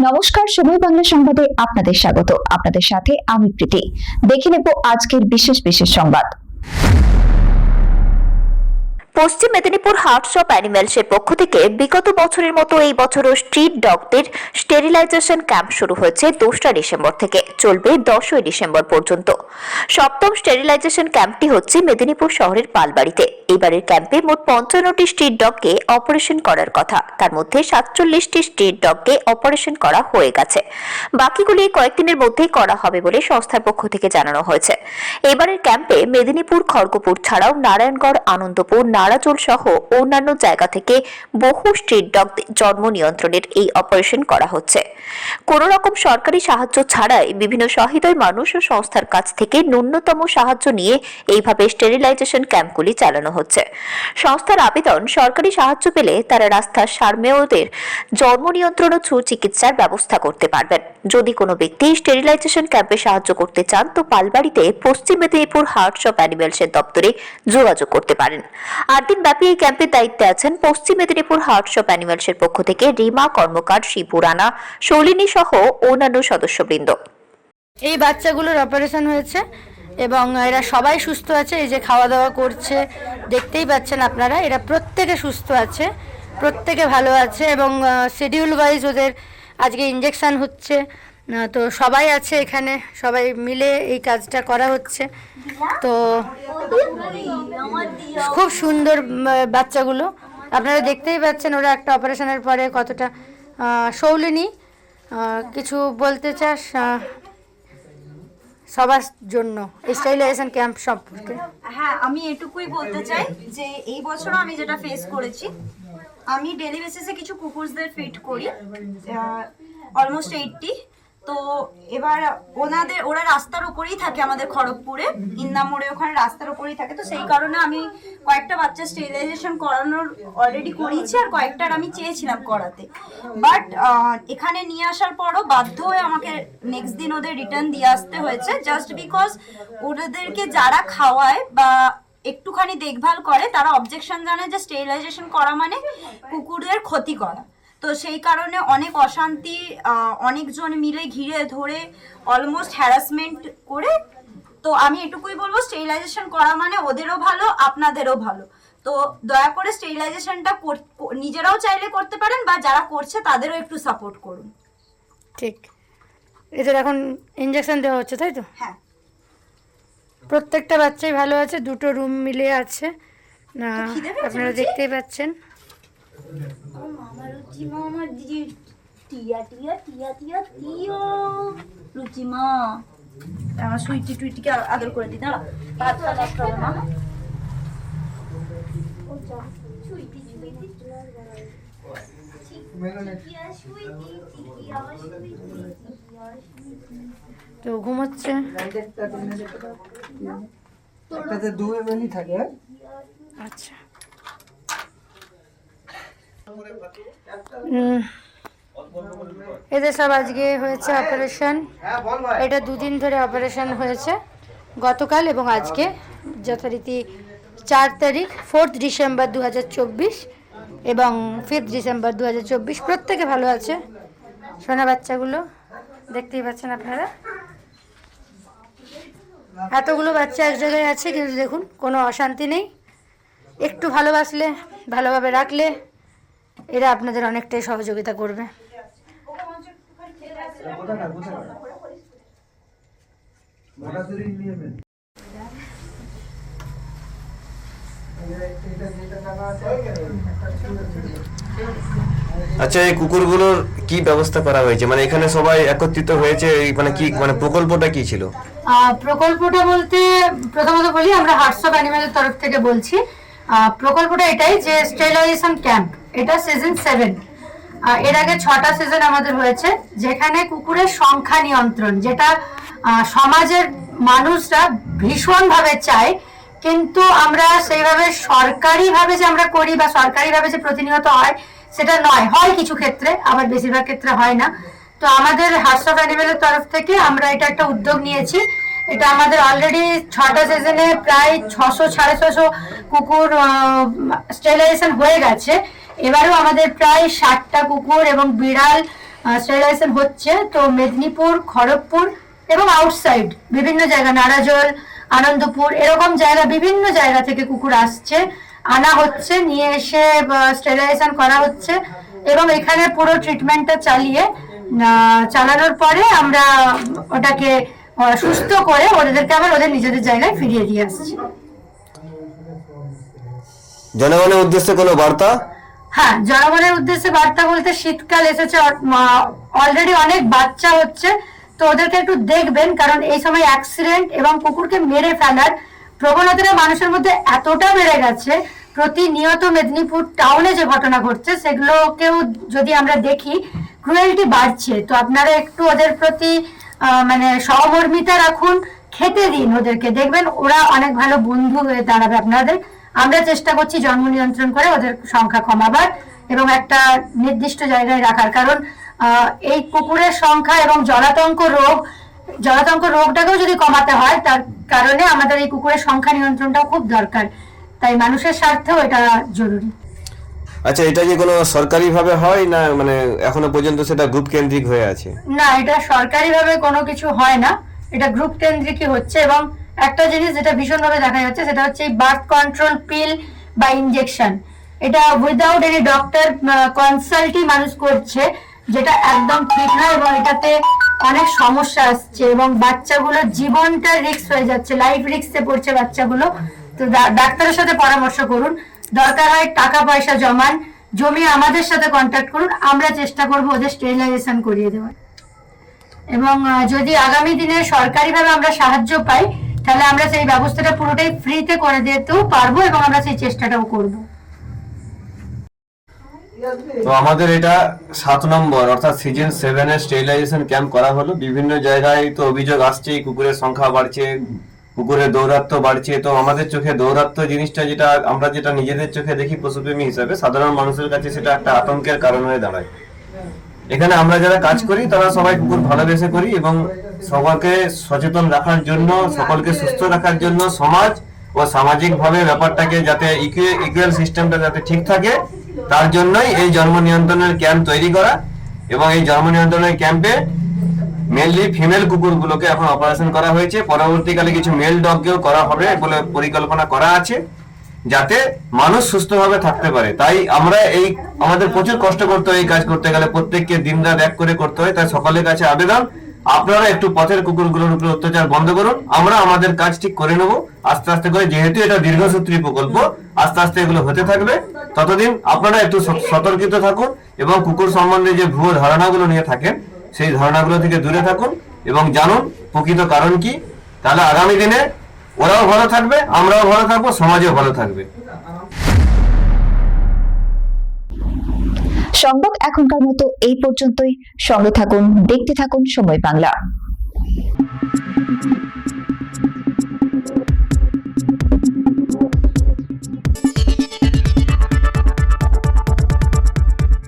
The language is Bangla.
নমস্কার, সময় বাংলা সংবাদে আপনাদের স্বাগত। আপনাদের সাথে আমি প্রীতি। দেখে নেব আজকের বিশেষ বিশেষ সংবাদ। পশ্চিম মেদিনীপুর হার্টস অফ অ্যানিম্যালসের পক্ষ থেকে বিগত বছরের মতো এই বছরও স্ট্রিট ডগদের স্টেরিলাইজেশন ক্যাম্প শুরু হয়েছে দোসরা ডিসেম্বর থেকে, চলবে দশই ডিসেম্বর পর্যন্ত। সপ্তম স্টেরিলাইজেশন ক্যাম্পটি হচ্ছে মেদিনীপুর শহরের পালবাড়িতে। এবারের ক্যাম্পে মোট পঞ্চান্নটি স্ট্রিট ডগকে অপারেশন করার কথা। তার মধ্যে সাতচল্লিশটি স্ট্রিট ডগকে অপারেশন করা হয়ে গেছে। বাকিগুলি কয়েকদিনের মধ্যেই করা হবে বলে সংস্থার পক্ষ থেকে জানানো হয়েছে। এবারের ক্যাম্পে মেদিনীপুর, খড়গপুর ছাড়াও নারায়ণগড়, আনন্দপুর নারাজোল সহ অন্যান্য জায়গা থেকে বহু স্ট্রিট ডগ জন্ম নিয়ন্ত্রণের এই অপারেশন করা হচ্ছে। কোন রকম সরকারি সাহায্য ছাড়াই বিভিন্ন সহৃদয় মানুষ ও সংস্থার কাছ থেকে ন্যূনতম সাহায্য নিয়ে এইভাবে স্টেরিলাইজেশন ক্যাম্পগুলি চালানো হচ্ছে। সংস্থার আবেদন সরকারি সাহায্য পেলে তারা রাস্তার সারমেয়দের জন্ম নিয়ন্ত্রণ ও সুচিকিৎসার ব্যবস্থা করতে পারবেন। যদি কোনো ব্যক্তি স্টেরিলাইজেশন ক্যাম্পে সাহায্য করতে চান, তো পালবাড়িতে পশ্চিম মেদিনীপুর হার্টস অফ অ্যানিমেলসের দপ্তরে যোগাযোগ করতে পারেন। আট দিন ব্যাপী এই ক্যাম্পের দায়িত্বে আছেন পশ্চিম মেদিনীপুর হার্টস অফ অ্যানিমেলসের পক্ষ থেকে রিমা কর্মকার, শিবু রানা শৌলিনী সহ অন্যান্য সদস্যবৃন্দ। এই বাচ্চাগুলোর অপারেশন হয়েছে এবং এরা সবাই সুস্থ আছে, এই যে খাওয়া দাওয়া করছে, দেখতেই পাচ্ছেন আপনারা, এরা প্রত্যেকে সুস্থ আছে, প্রত্যেকে ভালো আছে এবং শিডিউল ওয়াইজ ওদের আজকে ইঞ্জেকশান হচ্ছে। আহ, তো সবাই আছে এখানে সবাই মিলে এই কাজটা করা হচ্ছে। তো খুব সুন্দর বাচ্চাগুলো। আপনারা দেখতেই পাচ্ছেন ওরা একটা অপারেশনের পরে কতটা সৌলিনী। কিছু বলতে চাস? সবার জন্য স্টাইলাইজেশন ক্যাম্প সম্পর্কে। হ্যাঁ আমি এটুকুই বলতে চাই যে এই বছরও আমি যেটা ফেস করেছি আমি ডেলি বেসিসে কিছু কুকুরসদের ফিট করি অলমোস্ট এইটটি তো এবার ওনাদের, ওরা রাস্তার উপরেই থাকে আমাদের খড়গপুরে ইন্দা মোড়ে ওখানে রাস্তার উপরেই থাকে। তো সেই কারণে আমি কয়েকটা বাচ্চা স্টেরিলাইজেশন করানোর অলরেডি করিয়েছি আর কয়েকটার আমি চেয়েছিলাম করাতে। বাট এখানে নিয়ে আসার পরও বাধ্য হয়ে আমাকে নেক্সট দিন ওদের রিটার্ন দিয়ে আসতে হয়েছে জাস্ট বিকজ ওদেরকে যারা খাওয়ায় বা একটুখানি দেখভাল করে, তারা অবজেকশন জানায় যে স্টেরিলাইজেশন করা মানে কুকুরদের ক্ষতি করা। তো সেই কারণে অনেক অশান্তি অনেকজন মিলে ঘিরে ধরে অলমোস্ট হ্যারাসমেন্ট করে তো আমি এটুকুই বলব স্টেরিলাইজেশন করা মানে ওদেরও ভালো আপনাদেরও ভালো। তো দয়া করে স্টেরিলাইজেশনটা নিজেরাও চাইলে করতে পারেন বা যারা করছে তাদেরও একটু সাপোর্ট করুন। ঠিক। এদের এখন ইঞ্জেকশন দেওয়া হচ্ছে তাই তো? হ্যাঁ। প্রত্যেকটা বাচ্চাই ভালো আছে দুটো রুম মিলে আছে। না আপনারা দেখতেই পাচ্ছেন। রুচিমা আমার দিদি টিয়া টিয়া টিয়া টিয়া টিয়া রুচিমা আমার সুইটি টুইটিকে আদর করে দিই দাঁড়া। ভাত খা নষ্ট হবে না তো ঘুমোচ্ছে? একটাতে দু এমএলই থাকে হ্যাঁ? আচ্ছা। এদের সব আজকে হয়েছে অপারেশন এটা দুদিন ধরে অপারেশন হয়েছে। গতকাল এবং আজকে, যথারীতি চার তারিখ ফোর্থ ডিসেম্বর দু হাজার চব্বিশ এবং ফিফথ ডিসেম্বর দু হাজার চব্বিশ। প্রত্যেকে ভালো আছে? সোনা বাচ্চাগুলো, দেখতেই পাচ্ছেন আপনারা? এতগুলো বাচ্চা এক জায়গায় আছে, কিন্তু দেখুন, কোনো অশান্তি নেই। একটু ভালোবাসলে, ভালোভাবে রাখলে এরা আপনাদের অনেকটাই সহযোগিতা করবে। আচ্ছা এই কুকুরগুলোর কি ব্যবস্থা করা হয়েছে? মানে এখানে সবাই একত্রিত হয়েছে মানে কি মানে প্রকল্পটা কি ছিল? প্রকল্পটা বলতে প্রথমত বলি আমরা হার্টস অফ অ্যানিমেলের তরফ থেকে বলছি। প্রকল্পটা এটাই যে স্টেলাইজেশন ক্যাম্প এটা সিজন সেভেন এর আগে ছটা সিজন আমাদের হয়েছে, যেখানে কুকুরের সংখ্যা নিয়ন্ত্রণ, যেটা সমাজের মানুষরা ভীষণভাবে চায়, কিন্তু আমরা সেইভাবে সরকারিভাবে যে আমরা করি বা সরকারিভাবে যে প্রতিনিয়ত হয়, সেটা নয়। হয় কিছু ক্ষেত্রে, আবার বেশিরভাগ ক্ষেত্রে হয় না। তো আমাদের হার্টস অফ অ্যানিমেলের তরফ থেকে আমরা এটা একটা উদ্যোগ নিয়েছি। এটা আমাদের অলরেডি ছটা সিজনে প্রায় ছশো, সাড়ে ছশো কুকুর স্টেলাইজেশন হয়ে গেছে। এবারেও আমাদের প্রায় ষাটটা কুকুর এবং বিড়াল স্টেলাইজেশন হচ্ছে। তো মেদিনীপুর, খড়গপুর এবং আউটসাইড বিভিন্ন জায়গা, নারাজল, আনন্দপুর, এরকম জায়গা, বিভিন্ন জায়গা থেকে কুকুর আসছে। আনা হচ্ছে, নিয়ে এসে স্টেলাইজেশন করা হচ্ছে এবং এখানে পুরো ট্রিটমেন্টটা চালিয়ে চালানোর পরে আমরা ওটাকে সুস্থ করে ওদেরকে আবার ওদের নিজেদের জায়গায় ফিরিয়ে দিয়ে আসছি। জনগণের উদ্দেশ্যে কোনো বার্তা? হ্যাঁ জনগণের উদ্দেশ্যে বার্তা বলতে শীতকাল এসেছে অলরেডি অনেক বাচ্চা হচ্ছে, তো ওদেরকে একটু দেখবেন, কারণ এই সময় অ্যাক্সিডেন্ট এবং কুকুরকে মেরে ফেলার প্রবণতাটা মানুষের মধ্যে এতটা বেড়ে গেছে, প্রতিনিয়ত মেদিনীপুর টাউনে যে ঘটনা ঘটছে, সেগুলোকেও যদি আমরা দেখি ক্রুয়েলটি বাড়ছে। তো আপনারা একটু ওদের প্রতি মানে সহমর্মিতা রাখুন, খেতে দিন ওদেরকে। দেখবেন ওরা অনেক ভালো বন্ধু হয়ে দাঁড়াবে আপনাদের। আমরা চেষ্টা করছি জন্ম নিয়ন্ত্রণ করে ওদের সংখ্যা কমাবার এবং একটা নির্দিষ্ট জায়গায় রাখার। কারণ এই কুকুরের সংখ্যা এবং জলাতঙ্ক রোগ জলাতঙ্ক রোগটাকেও যদি কমাতে হয় তার কারণে আমাদের এই কুকুরের সংখ্যা নিয়ন্ত্রণটাও খুব দরকার। তাই মানুষের স্বার্থেও এটা জরুরি। আচ্ছা এটা কি কোনো সরকারি ভাবে হয় না মানে এখনও পর্যন্ত সেটা গ্রুপ কেন্দ্রিক হয়ে আছে? না এটা সরকারিভাবে কোনো কিছু হয় না। এটা গ্রুপ কেন্দ্রিকই হচ্ছে এবং একটা জিনিস যেটা ভীষণভাবে দেখা যাচ্ছে সেটা হচ্ছে বার্থ কন্ট্রোল পিল বা ইনজেকশন এটা উইদাউট এনি ডক্টর কনসাল্টই মানুষ করছে, যেটা একদম ঠিক না এবং এটাতে অনেক সমস্যা আসছে এবং বাচ্চাগুলোর জীবনটা রিস্ক হয়ে যাচ্ছে লাইফ রিস্কে পড়ছে বাচ্চাগুলো। তো ডাক্তারের সাথে পরামর্শ করুন, দরকার হয় টাকা পয়সা জমান, জমি আমাদের সাথে কন্ট্যাক্ট করুন, আমরা চেষ্টা করব ওদের স্টেরিলাইজেশন করিয়ে দেওয়ার। এবং যদি আগামী দিনে সরকারিভাবে আমরা সাহায্য পাই তাহলে আমরা সেই ব্যবস্থাটা পুরোটাই ফ্রিতে করে দিতেও পারব এবং আমরা সেই চেষ্টাটাও করব। তো আমাদের এটা সাত নম্বর, অর্থাৎ সিজন সেভেন এর স্টেরিলাইজেশন ক্যাম্প করা হলো। বিভিন্ন জায়গায় তো অভিযোগ আসছে, কুকুরের সংখ্যা বাড়ছে, কুকুরের দৌরাত্ম বাড়ছে। তো আমাদের চোখে দৌরাত্ম জিনিসটা যেটা, আমরা যেটা নিজেদের চোখে দেখি পশুপ্রেমী হিসাবে, সাধারণ মানুষের কাছে সেটা একটা আতঙ্কের কারণ হয়ে দাঁড়ায়। এখানে আমরা যারা কাজ করি, তারা সবাই কুকুর ভালোবেসে করি এবং সবাইকে সচেতন রাখার জন্য, সকলকে সুস্থ রাখার জন্য সমাজ ও সামাজিক ভাবে ব্যাপারটাকে যাতে ইকুয়াল সিস্টেমটা যাতে ঠিক থাকে, তার জন্যই এই জন্ম নিয়ন্ত্রণের ক্যাম্প তৈরি করা এবং এই জন্ম নিয়ন্ত্রণের ক্যাম্পে মেনলি ফিমেল কুকুরগুলোকে এখন অপারেশন করা হয়েছে। পরবর্তীকালে কিছু মেল ডগকেও করা হবে বলে পরিকল্পনা করা আছে। যাতে মানুষ সুস্থভাবে থাকতে পারে। তাই আমরা এই, আমাদের প্রচুর কষ্ট করতে হয় এই কাজ করতে গেলে। প্রত্যেককে দিন রাত এক করে করতে হয়। তাই সকলের কাছে আবেদন, আপনারা একটু পথের কুকুরগুলোর উপরে অত্যাচার বন্ধ করুন। আমরা আমাদের কাজ ঠিক করে নেব। আস্তে আস্তে করে, যেহেতু এটা দীর্ঘসূত্রী প্রকল্প, আস্তে আস্তে এগুলো হতে থাকবে। ততদিন আপনারা একটু সতর্কিত থাকুন এবং কুকুর সম্বন্ধে যে ভুয়ো ধারণাগুলো নিয়ে থাকেন, সেই ধারণাগুলো থেকে দূরে থাকুন এবং জানুন প্রকৃত কারণ কি। তাহলে আগামী দিনে ওরাও ভালো থাকবে, আমরাও ভালো থাকব, সমাজও ভালো থাকবে। সংবাদ এখনকার মতো এই পর্যন্তই। সঙ্গে থাকুন, দেখতে থাকুন সময় বাংলা।